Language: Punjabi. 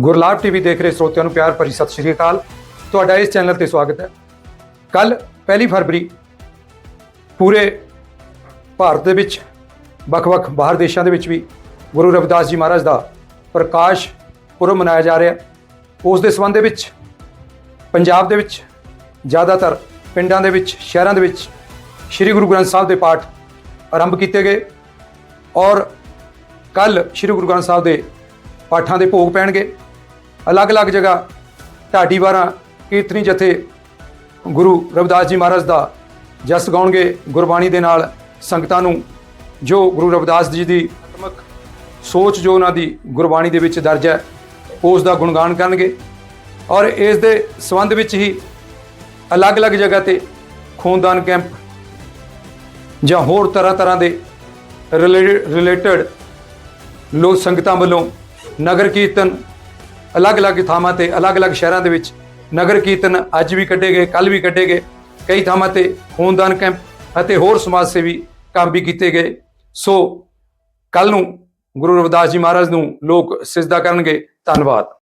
ਗੁਰਲਾਬ ਟੀਵੀ ਦੇਖ ਰਹੇ ਸਰੋਤਿਆਂ ਨੂੰ ਪਿਆਰ ਭਰੀ ਸਤਿ ਸ਼੍ਰੀ ਅਕਾਲ। ਤੁਹਾਡਾ ਇਸ ਚੈਨਲ ਤੇ ਸਵਾਗਤ ਹੈ। ਕੱਲ ਪਹਿਲੀ ਫਰਵਰੀ ਪੂਰੇ ਭਾਰਤ ਦੇ ਵਿੱਚ, ਵੱਖ-ਵੱਖ ਬਾਹਰ ਦੇਸ਼ਾਂ ਦੇ ਵਿੱਚ ਵੀ ਗੁਰੂ ਰਵਿਦਾਸ ਜੀ ਮਹਾਰਾਜ ਦਾ ਪ੍ਰਕਾਸ਼ ਪੁਰਬ ਮਨਾਇਆ ਜਾ ਰਿਹਾ। ਉਸ ਦੇ ਸੰਬੰਧ ਦੇ ਵਿੱਚ, ਪੰਜਾਬ ਦੇ ਵਿੱਚ, ਜ਼ਿਆਦਾਤਰ ਪਿੰਡਾਂ ਦੇ ਵਿੱਚ, ਸ਼ਹਿਰਾਂ ਦੇ ਵਿੱਚ ਸ੍ਰੀ ਗੁਰੂ ਗ੍ਰੰਥ ਸਾਹਿਬ ਦੇ ਪਾਠ ਆਰੰਭ ਕੀਤੇ ਗਏ ਔਰ ਕੱਲ ਸ੍ਰੀ ਗੁਰੂ ਗ੍ਰੰਥ ਸਾਹਿਬ ਦੇ ਪਾਠਾਂ ਦੇ ਭੋਗ ਪੈਣਗੇ। ਅਲੱਗ-ਅਲੱਗ ਜਗ੍ਹਾ ਢਾਡੀ ਵਾਰਾਂ ਕੀਰਤਨੀ ਜਥੇ ਗੁਰੂ ਰਵਿਦਾਸ ਜੀ ਮਹਾਰਾਜ ਦਾ ਜਸ ਗਾਉਣਗੇ ਗੁਰਬਾਣੀ ਦੇ ਨਾਲ ਸੰਗਤਾਂ ਨੂੰ, ਜੋ ਗੁਰੂ ਰਵਿਦਾਸ ਜੀ ਦੀ ਆਤਮਕ ਸੋਚ ਜੋ ਉਹਨਾਂ ਦੀ ਗੁਰਬਾਣੀ ਦੇ ਵਿੱਚ ਦਰਜ ਹੈ, ਉਸ ਦਾ ਗੁਣਗਾਨ ਕਰਨਗੇ ਔਰ ਇਸ ਦੇ ਸੰਬੰਧ ਵਿੱਚ ਹੀ ਅਲੱਗ-ਅਲੱਗ ਜਗ੍ਹਾ ਤੇ ਖੂਨਦਾਨ ਕੈਂਪ ਜਾਂ ਹੋਰ ਤਰ੍ਹਾਂ ਤਰ੍ਹਾਂ ਦੇ ਰਿਲੇਟਡ ਲੋਕ ਸੰਗਤਾਂ ਵੱਲੋਂ ਨਗਰ ਕੀਰਤਨ ਅਲੱਗ-ਅਲੱਗ ਥਾਵਾਂ ਤੇ, ਅਲੱਗ-ਅਲੱਗ ਸ਼ਹਿਰਾਂ ਦੇ ਵਿੱਚ ਨਗਰ ਕੀਰਤਨ ਅੱਜ ਵੀ ਕੱਢੇ ਗਏ ਕੱਲ ਵੀ ਕੱਢੇ ਗਏ। ਕਈ ਥਾਵਾਂ ਤੇ ਖੂਨਦਾਨ ਕੈਂਪ ਅਤੇ ਹੋਰ ਸਮਾਜ ਸੇਵੀ ਕੰਮ ਵੀ ਕੀਤੇ ਗਏ। ਸੋ ਕੱਲ ਨੂੰ ਗੁਰੂ ਰਵਿਦਾਸ ਜੀ ਮਹਾਰਾਜ ਨੂੰ ਲੋਕ ਸਿਜਦਾ ਕਰਨਗੇ। ਧੰਨਵਾਦ।